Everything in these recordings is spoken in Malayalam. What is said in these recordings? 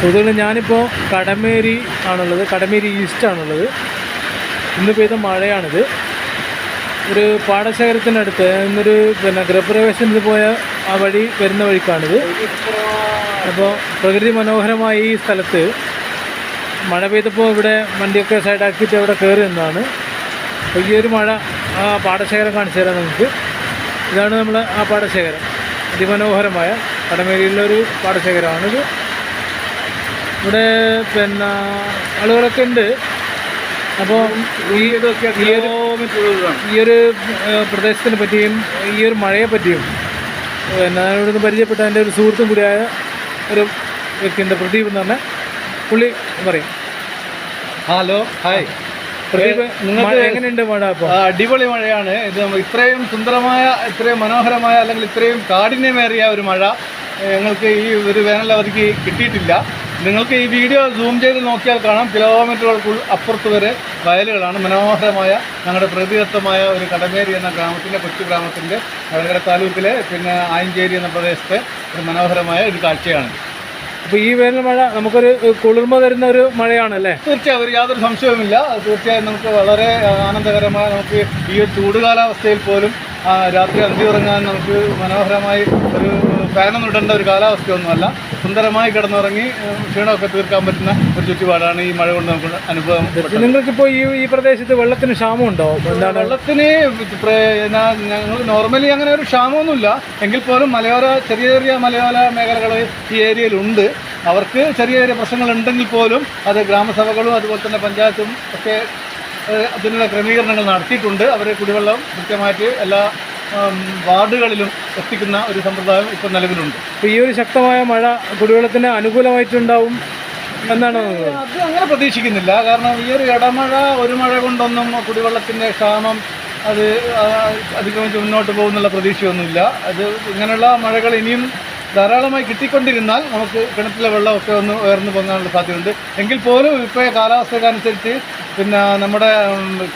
സുഹൃത്തുക്കളെ ഞാനിപ്പോൾ കടമേരി ആണുള്ളത്. കടമേരി ഈസ്റ്റ് ആണുള്ളത്. ഇന്ന് പെയ്ത മഴയാണിത്. ഒരു പാടശേഖരത്തിനടുത്ത് ഇന്നൊരു പിന്നെ ഗൃഹപ്രവേശനത്തിന് പോയ ആ വഴി വരുന്ന വഴിക്കാണിത്. അപ്പോൾ പ്രകൃതി മനോഹരമായ ഈ സ്ഥലത്ത് മഴ പെയ്തപ്പോൾ ഇവിടെ വണ്ടിയൊക്കെ സൈഡാക്കിയിട്ട് അവിടെ കയറി എന്നാണ് അപ്പോൾ ഈ ഒരു മഴ ആ പാടശേഖരം കാണിച്ചു തരാം നമുക്ക്. ഇതാണ് നമ്മൾ ആ പാടശേഖരം. അതിമനോഹരമായ കടമേരിയിലൊരു പാടശേഖരമാണിത്. ഇവിടെ പിന്നെ ആളുകളൊക്കെ ഉണ്ട്. അപ്പോൾ ഈ ഈ ഒരു ഈ ഒരു ഏഹ്, പ്രദേശത്തിനെ പറ്റിയും ഈ ഒരു മഴയെ പറ്റിയും പിന്നെ ഇവിടുന്ന് പരിചയപ്പെട്ട എന്റെ ഒരു സുഹൃത്തും കൂടിയായ ഒരു വ്യക്തിന്റെ പ്രദീപ് എന്ന് പറഞ്ഞ പുള്ളി പറയും. ഹലോ ഹായ് പ്രദീപ് നിങ്ങൾക്ക് എങ്ങനെയുണ്ട് മഴ അപ്പോൾ അടിപൊളി മഴയാണ്. ഇത് ഇത്രയും സുന്ദരമായ ഇത്രയും മനോഹരമായ അല്ലെങ്കിൽ ഇത്രയും കാഠിന്യമേറിയ ഒരു മഴ ഞങ്ങൾക്ക് ഈ ഒരു വേനലവധിക്ക് കിട്ടിയിട്ടില്ല. നിങ്ങൾക്ക് ഈ വീഡിയോ സൂം ചെയ്ത് നോക്കിയാൽ കാണാം. കിലോമീറ്ററുകൾക്ക് അപ്പുറത്ത് വരെ വയലുകളാണ്. മനോഹരമായ ഞങ്ങളുടെ പ്രകൃതിദത്തമായ ഒരു കടമേരി എന്ന ഗ്രാമത്തിന്റെ കൊച്ചു ഗ്രാമത്തിന്റെ വടകര താലൂക്കിലെ പിന്നെ ആയഞ്ചേരി എന്ന പ്രദേശത്തെ ഒരു മനോഹരമായ ഒരു കാഴ്ചയാണ്. അപ്പോൾ ഈ വേനൽ മഴ നമുക്കൊരു കുളിർമ തരുന്ന ഒരു മഴയാണല്ലേ? തീർച്ചയായും ഒരു യാതൊരു സംശയവുമില്ല. തീർച്ചയായും നമുക്ക് വളരെ ആനന്ദകരമായ നമുക്ക് ഈ ഒരു ചൂട് കാലാവസ്ഥയിൽ പോലും രാത്രി അന്തി ഉറങ്ങാൻ നമുക്ക് മനോഹരമായി ഒരു ഫാനൊന്നും ഇടേണ്ട ഒരു കാലാവസ്ഥയൊന്നുമല്ല. സുന്ദരമായി കിടന്നുറങ്ങി ക്ഷീണമൊക്കെ തീർക്കാൻ പറ്റുന്ന ഒരു ചുറ്റുപാടാണ് ഈ മഴ കൊണ്ട് നമുക്ക് അനുഭവം നിങ്ങൾക്കിപ്പോൾ ഈ ഈ പ്രദേശത്ത് വെള്ളത്തിന് ക്ഷാമമുണ്ടോ? എന്താണ്? വെള്ളത്തിന് ഞങ്ങൾ നോർമലി അങ്ങനെ ഒരു ക്ഷാമമൊന്നുമില്ല. എങ്കിൽ പോലും മലയോര ചെറിയ ചെറിയ മലയോര മേഖലകൾ ഈ ഏരിയയിലുണ്ട്. അവർക്ക് ചെറിയ ചെറിയ പ്രശ്നങ്ങൾ ഉണ്ടെങ്കിൽ പോലും അത് ഗ്രാമസഭകളും അതുപോലെ തന്നെ പഞ്ചായത്തും ഒക്കെ അതിനുള്ള ക്രമീകരണങ്ങൾ നടത്തിയിട്ടുണ്ട്. അവർ കുടിവെള്ളം കൃത്യമായിട്ട് എല്ലാ വാർഡുകളിലും എത്തിക്കുന്ന ഒരു സമ്പ്രദായം ഇപ്പോൾ നിലവിലുണ്ട്. ഈ ഒരു ശക്തമായ മഴ കുടിവെള്ളത്തിന് അനുകൂലമായിട്ടുണ്ടാവും എന്നാണ് അത് അങ്ങനെ പ്രതീക്ഷിക്കുന്നില്ല. കാരണം ഈ ഒരു ഇടമഴ ഒരു മഴ കൊണ്ടൊന്നും കുടിവെള്ളത്തിന്റെ ക്ഷാമം അത് അതിക്രമിച്ച് മുന്നോട്ട് പോകുന്നുള്ള പ്രതീക്ഷയൊന്നുമില്ല. അത് ഇങ്ങനെയുള്ള മഴകൾ ഇനിയും ധാരാളമായി കിട്ടിക്കൊണ്ടിരുന്നാൽ നമുക്ക് കിണറ്റിലെ വെള്ളമൊക്കെ ഒന്ന് ഉയർന്നു പൊങ്ങാനുള്ള സാധ്യതയുണ്ട്. എങ്കിൽ പോലും ഇപ്പോൾ കാലാവസ്ഥക്കനുസരിച്ച് പിന്നെ നമ്മുടെ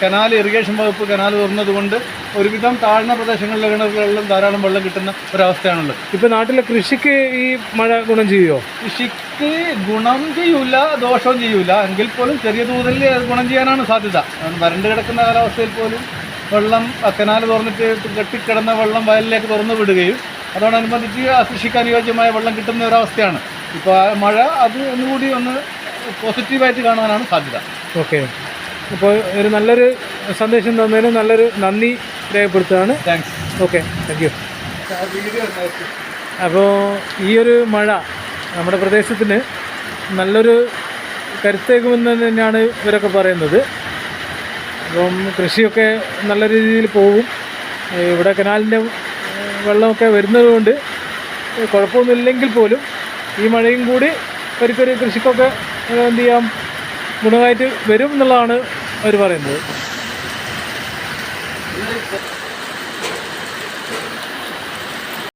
കനാൽ ഇറിഗേഷൻ വകുപ്പ് കനാൽ തുറന്നതുകൊണ്ട് ഒരുവിധം താഴ്ന്ന പ്രദേശങ്ങളിലെ കിണറുകളിലും ധാരാളം വെള്ളം കിട്ടുന്ന ഒരവസ്ഥയാണുള്ളത്. ഇപ്പോൾ നാട്ടിലെ കൃഷിക്ക് ഈ മഴ ഗുണം ചെയ്യുമോ കൃഷിക്ക് ഗുണം ചെയ്യൂല ദോഷവും ചെയ്യൂല. എങ്കിൽ പോലും ചെറിയ തോതിൽ ഗുണം ചെയ്യാനാണ് സാധ്യത. വരണ്ട് കിടക്കുന്ന കാലാവസ്ഥയിൽ പോലും വെള്ളം കനാൽ തുറന്നിട്ട് കെട്ടിക്കിടന്ന വെള്ളം വയലിലേക്ക് തുറന്നു വിടുകയും അതോടനുബന്ധിച്ച് ആ കൃഷിക്ക് അനുയോജ്യമായ വെള്ളം കിട്ടുന്ന ഒരവസ്ഥയാണ്. ഇപ്പോൾ ആ മഴ അത് ഒന്നുകൂടി ഒന്ന് പോസിറ്റീവായിട്ട് കാണാനാണ് സാധ്യത. ഓക്കെ. അപ്പോൾ ഒരു നല്ലൊരു സന്ദേശം തന്നതിന് നല്ലൊരു നന്ദി രേഖപ്പെടുത്തുകയാണ്. താങ്ക്സ് ഓക്കെ താങ്ക് യു അപ്പോൾ ഈ ഒരു മഴ നമ്മുടെ പ്രദേശത്തിന് നല്ലൊരു കരുത്തേകുമെന്ന് തന്നെയാണ് ഇവരൊക്കെ പറയുന്നത്. അപ്പം കൃഷിയൊക്കെ നല്ല രീതിയിൽ പോകും ഇവിടെ കനാലിന്റെ വെള്ളമൊക്കെ വരുന്നത് കൊണ്ട് കുഴപ്പമൊന്നുമില്ലെങ്കിൽ പോലും ഈ മഴയും കൂടി ഒരിക്കലും കൃഷിക്കൊക്കെ എന്ത് ചെയ്യാം? ഗുണമായിട്ട് വരും എന്നുള്ളതാണ് അവർ പറയുന്നത്.